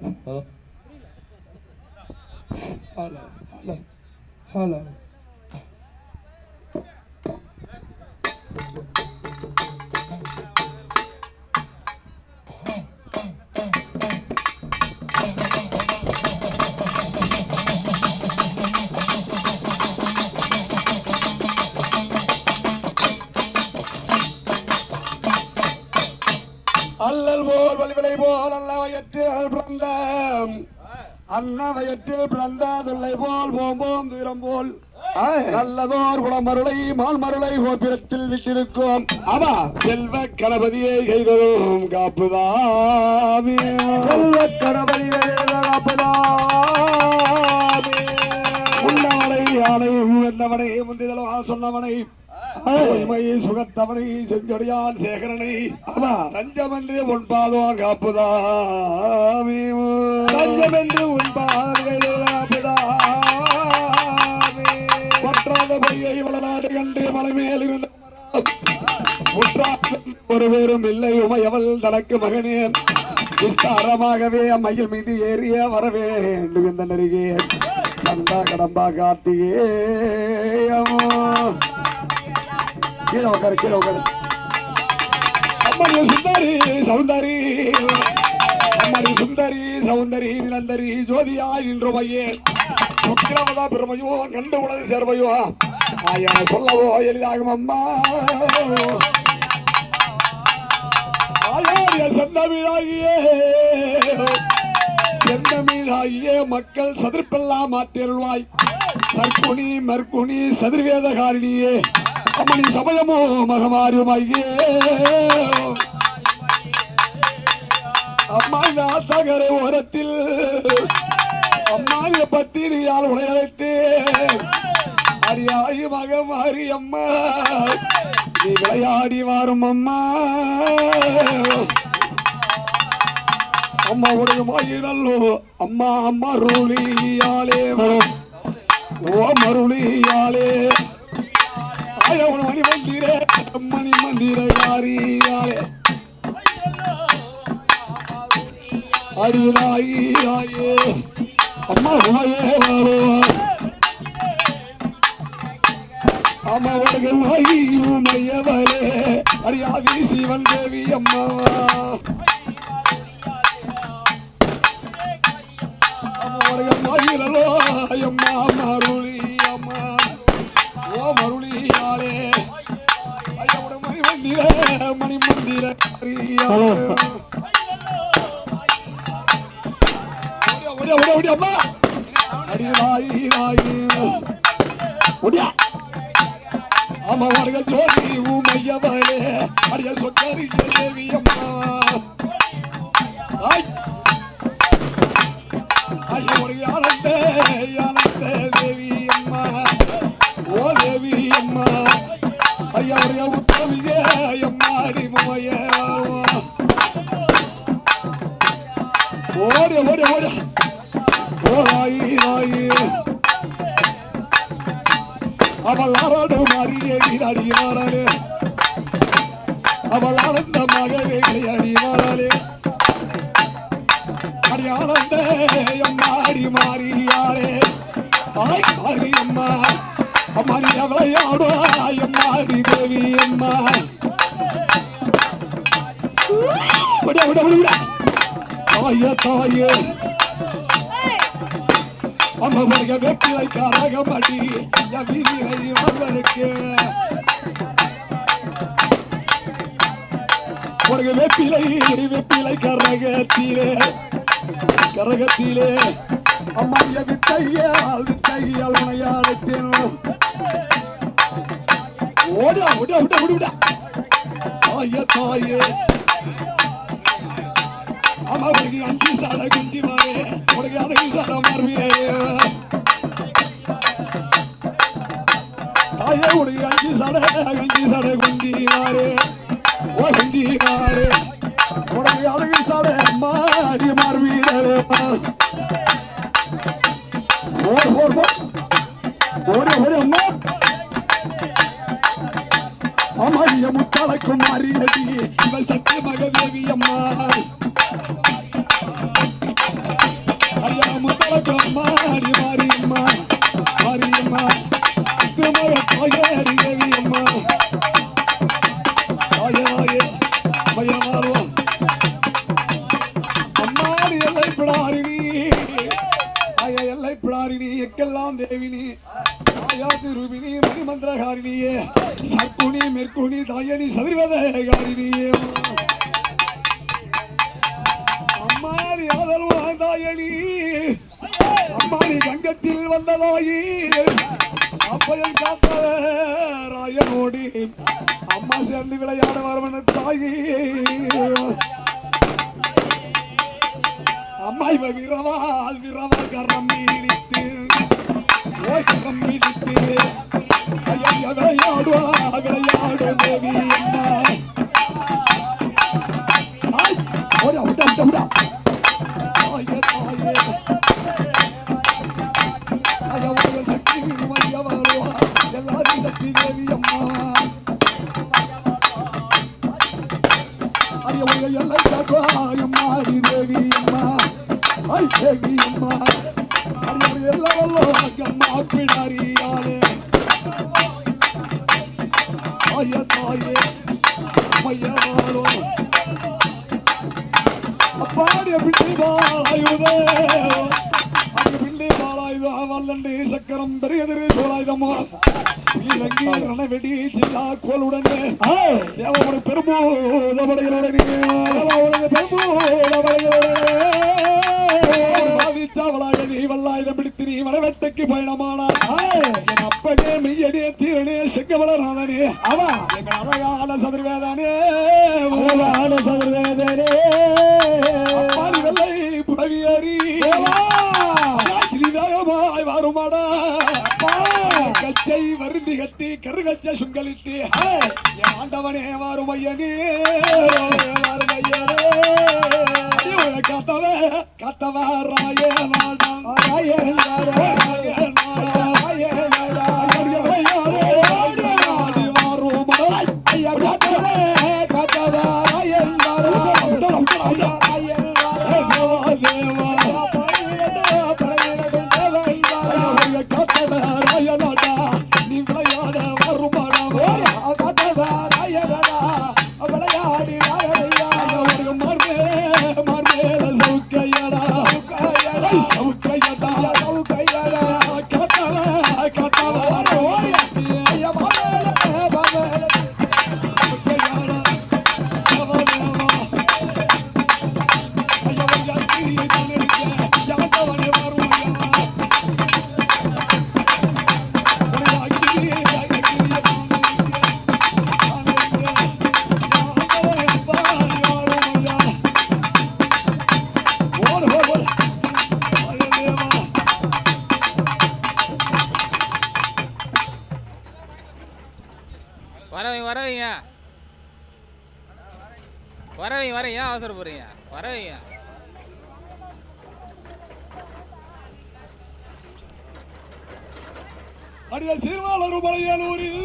Hello hello hello hello அன்ன வயற்றில் பிறந்த தொல்லை போல் போம்போம் தூரம் போல். நல்லதோர் குளமருளை மால் மருளை கோபிரத்தில் விட்டிருக்கும். ஆமா. செல்வ கணபதியை கைதரும் காப்புதாமே. செல்வ கணபதி உள்ளவனை யானை முகந்தவனை முந்திதளவா சொன்னவனை சுகத்தவனை செஞ்சொடியான் சேகரனை தஞ்சமன்றி ஒன்பாதோன் காப்புதாமே தஞ்சம் என்று உன் பற்றாத பையை வளநாடு கண்டு மலை மேல் இருந்த முற்றாத ஒரு பேரும் இல்லை உமையவள் தனக்கு மகனே. விஸ்தாரமாகவே மயில் மீது ஏறிய வர வேண்டும் இந்த நெருகே. கந்தா கடம்பா கார்த்திகேயமோ. கீழே உட்காரு கீழே உட்காரு. அம்மணி சுந்தரி சௌந்தரி அம்மணி சுந்தரி சௌந்தரி நிலந்தரி ஜோதியா இன்று மையே சுக்கிரமதா பெருமையோ கண்டு உலக சேர்வையோ. ஆயான சொல்லவோ எளிதாகும் அம்மா. ஆயாரிய செந்தமிழாகியே. செந்தமிழாகிய மக்கள் சதிர்ப்பெல்லாம் மாற்றியருள்வாய். சர்க்குணி மர்க்குனி சதிர்வேதகாரிணியே. அம்மணி சமயமோ மகமாரியுமாகியே அம்மா நாத்தகரை ஆத்தகரை ஓரத்தில் அம்மாவிய பத்திரியால் உடையழைத்து அடியாயி மகமாரி அம்மா நீ விளையாடி வாரும் அம்மா. அம்மா உடைய மாயிடல்லோ அம்மா அம்மா ரூலியாலே ஓ மருளியாலே மணி மந்திர மணி மந்திர யாரியாலே அடிராயே அம்மா உமையே வருவா அம்மா உலக மாயி உமையவரே அடியாதி சிவன் தேவி அம்மா. அம்மா உலக மாயிலோ அம்மா மருளி அம்மா. ஓ மருளியாலே ஐயா மணி மந்திர மணி மந்திர ஓடியா ஓடியா ஓடியா அம்மா அடி ராயி ராயி ஓடியா. அம்மா வருக ஜோதி உமையவளே அடிய சொக்கரி தேவி அம்மா ஆய் ஐயா வருக ஆனந்த ஆனந்த. ஆராடு மாறியே நீராடி மாறாளே அவள் ஆனந்தமாக வேலை அடி மாறாளே அடி ஆனந்த அம்மா அடி மாறியாளே ஆய் மாறி அம்மா அம்மா நீ விட விட விட விட தாய தாயே. அம்மா வருக வெப்பிலை காரக மாட்டி வீதி வழி வாழ்வனுக்கு உனக்கு வெப்பிலை வெப்பிலை கரகத்திலே. கரகத்திலே. அம்மாடிய வித்தையால் வித்தையால் உனையாடத்தேன் ஓடா ஓடா ஓடா ஓடி விடா தாய தாயே. அம்மா உனக்கு அஞ்சு சாட குஞ்சி மாறு உனக்கு அழகு சாட மாறுவீரே தாயே உனக்கு அஞ்சு சாட அஞ்சு சாட குஞ்சி மாறு ஓ குஞ்சி மாறு உனக்கு அழகு சாட மாடி மாறுவீரே ஓடு ஓடு ஓடு ஓடு அம்மா அம்மா முத்தாளக்கும் மாறியடி இவன் சத்திய மகதேவி அம்மா. திக்கெல்லாம் தேவினி ஆயாதி ரூபிணி மணிமந்திரகாரிணியே சர்க்குணி மெர்குணி தாயணி சதுர்வதகாரிணியே. அம்மாடி ஆதல்வா தாயணி அம்மாடி கங்கத்தில் வந்ததாயி அப்பையன் காத்தவ ராயனோடி அம்மா சேர்ந்து விளையாட வரவன தாயி. அம்மா இவ விரவால் விரவால் கரம் மீடித்து ஓய் கரம் மீடித்து விளையாடுவா விளையாடு தேவி அம்மா. உலக எல்லை காக்குவா அம்மா அடி தேவி அம்மா ஐ தேவி அம்மா ஐயா எல்லாம் அம்மா பிடாரியாளே தாயே தாயே மையவாரோ அப்பாடிய பிள்ளை பாலாயுதே. அந்த பிள்ளை பாலாயுதோ வல்லண்டு சக்கரம் பெரியதிரு சோழாயுதமோ வெடி சில்லா கோளுடனே தேவபுர பெருமூதபடைகளுடனே பாதித்தாவளாக நீ வல்லாயுதம் பிடித்து நீ வனவெட்டைக்கு பயணமானார் என் அப்பனே மெய்யனே தீரனே செங்கவளநாதனே அவா எங்கள் அழகான சதுர்வேதானே சுங்கலிட்டு ஆண்டவனே வாருமையனே. Shout Jayada வரவைங்க. வரவைங்க வரவைங்க வரேன். ஏன் அவசரப்படுறீங்க வரவைங்க. அடிய சீர்வாளரும் மலையனூரில்.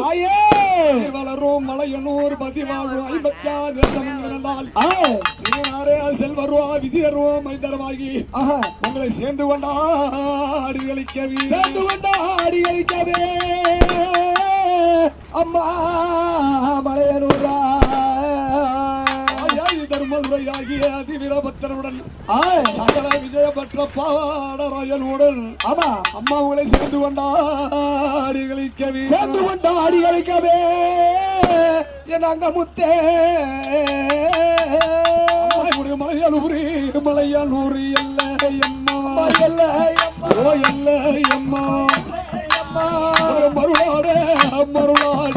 தாயே சீர்வளரும் மலையனூர் பதிவாழும் ஐம்பத்தா தேசம் என்கிறதால் திருநாரே செல்வருவா விஜயருவா உங்களை சேர்ந்து கொண்டாடி களிக்கவி சேர்ந்து கொண்டாடி அடிக்கவே அம்மா மலையனூரா. தர்மதுரையாகிய அதிவீரபத்திரனுடன் ஆய். சகல விஜயபற்ற பாடராயனுடன் ஆமா. அம்மா உங்களை சேர்ந்து கொண்டாடி களிக்கவி சேர்ந்து கொண்டாடி அடிக்கவே என் அங்க முத்தே மலையாளூரி மலையாளூரி அல்ல எம்மா. இல்ல அம்மா ஓ அல்ல எம்மா. அம்மா மருளாடே மருளாடி வா